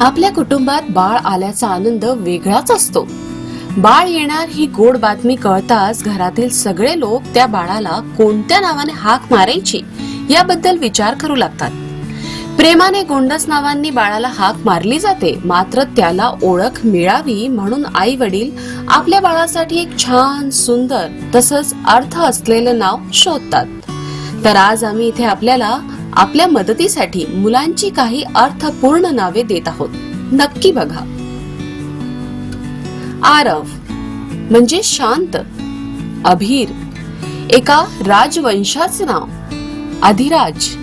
आपल्या कुटुंबात बाळ आल्याचा आनंद वेगळाच असतो. बाळ येणार ही गोड बातमी कळताच घरातील सगळे लोक त्या बाळाला कोणत्या नावाने हाक मारायची याबद्दल विचार करू लागतात. प्रेमाने गोंडस नावांनी बाळाला हाक मारली जाते मात्र त्याला ओळख मिळावी म्हणून आई वडील आपल्या बाळासाठी एक छान सुंदर तसंच अर्थ असलेलं नाव शोधतात. तर आज आम्ही इथे आपल्याला आपल्या मदतीसाठी मुलांची काही अर्थपूर्ण नावे देत आहोत. नक्की बघा. आरव म्हणजे शांत अभीर एका राजवंशाचे नाव. अधिराज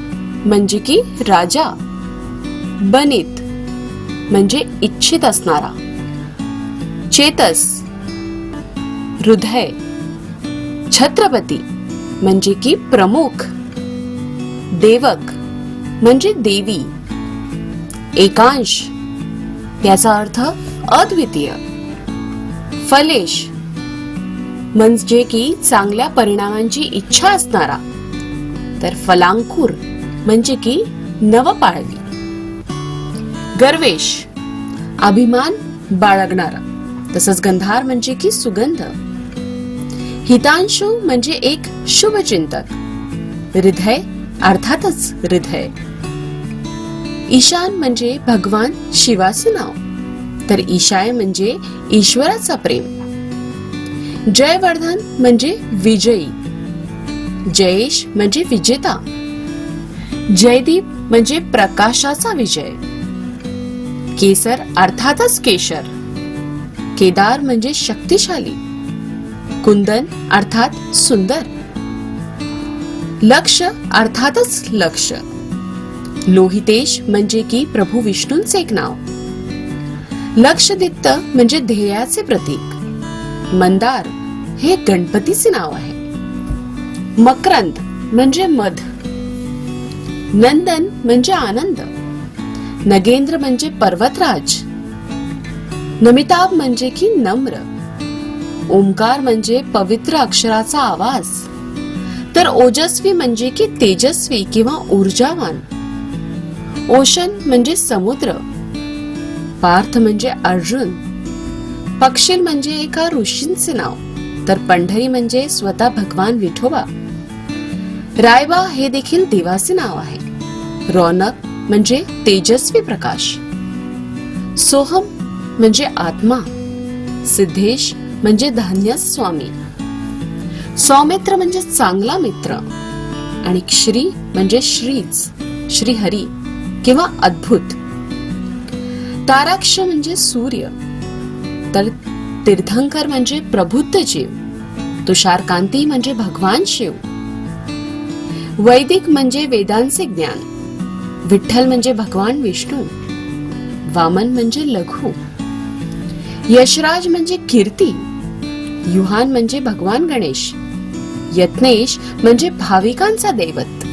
म्हणजे की राजा. बनित म्हणजे इच्छित असणारा. चेतस हृदय. छत्रपती म्हणजे की प्रमुख. देवक म्हणजे देवी. एकांश याचा अर्थ अद्वितीय. फलेश म्हणजे की चांगल्या परिणामांची इच्छा असणारा. तर फलांकुर म्हणजे की नवपाळवी गर्वेश अभिमान बाळगणारा. तसंच गंधार म्हणजे की सुगंध. हितांशु म्हणजे एक शुभचिंतक. हृदय अर्थातच हृदय. ईशान म्हणजे भगवान शिवाचे नाव. तर ईशाय म्हणजे ईश्वराचा प्रेम. जयवर्धन म्हणजे विजयी. जयेश म्हणजे विजेता. जयदीप म्हणजे प्रकाशाचा विजय. केसर अर्थातच केशर. केदार म्हणजे शक्तिशाली. कुंदन अर्थात सुंदर. लक्ष अर्थातच लक्ष. लोहितेश म्हणजे की प्रभू विष्णूंचे एक नाव. लक्षदित्त म्हणजे ध्येयाचे प्रतीक. मंदार हे गणपतीचे नाव आहे. मकरंद म्हणजे मध. नंदन म्हणजे आनंद. नगेंद्र म्हणजे पर्वतराज. नमिताभ म्हणजे की नम्र. ओंकार म्हणजे पवित्र अक्षराचा आवाज. तर ओजस्वी म्हणजे की तेजस्वी किंवा ऊर्जावान. ओशन म्हणजे समुद्र. पार्थ म्हणजे अर्जुन. पक्षिल म्हणजे एका ऋषींचे नाव. तर पंढरी म्हणजे स्वतः भगवान विठोबा. रायबा हे देखील देवाचे नाव आहे. रौनक म्हणजे तेजस्वी प्रकाश. सोहम म्हणजे आत्मा. सिद्धेश म्हणजे धान्य स्वामी सौमित्र म्हणजे चांगला मित्र. आणि श्री म्हणजे श्रीच श्री हरी किंवा अद्भुत. ताराक्ष म्हणजे सूर्य. तर तीर्थंकर म्हणजे प्रबुद्ध जीव. तुषारकांती म्हणजे भगवान शिव. वैदिक म्हणजे वेदांचे ज्ञान. विठ्ठल म्हणजे भगवान विष्णू. वामन म्हणजे लघु. यशराज म्हणजे कीर्ती. युहान म्हणजे भगवान गणेश. यत्नेश म्हणजे भाविकांचा दैवत.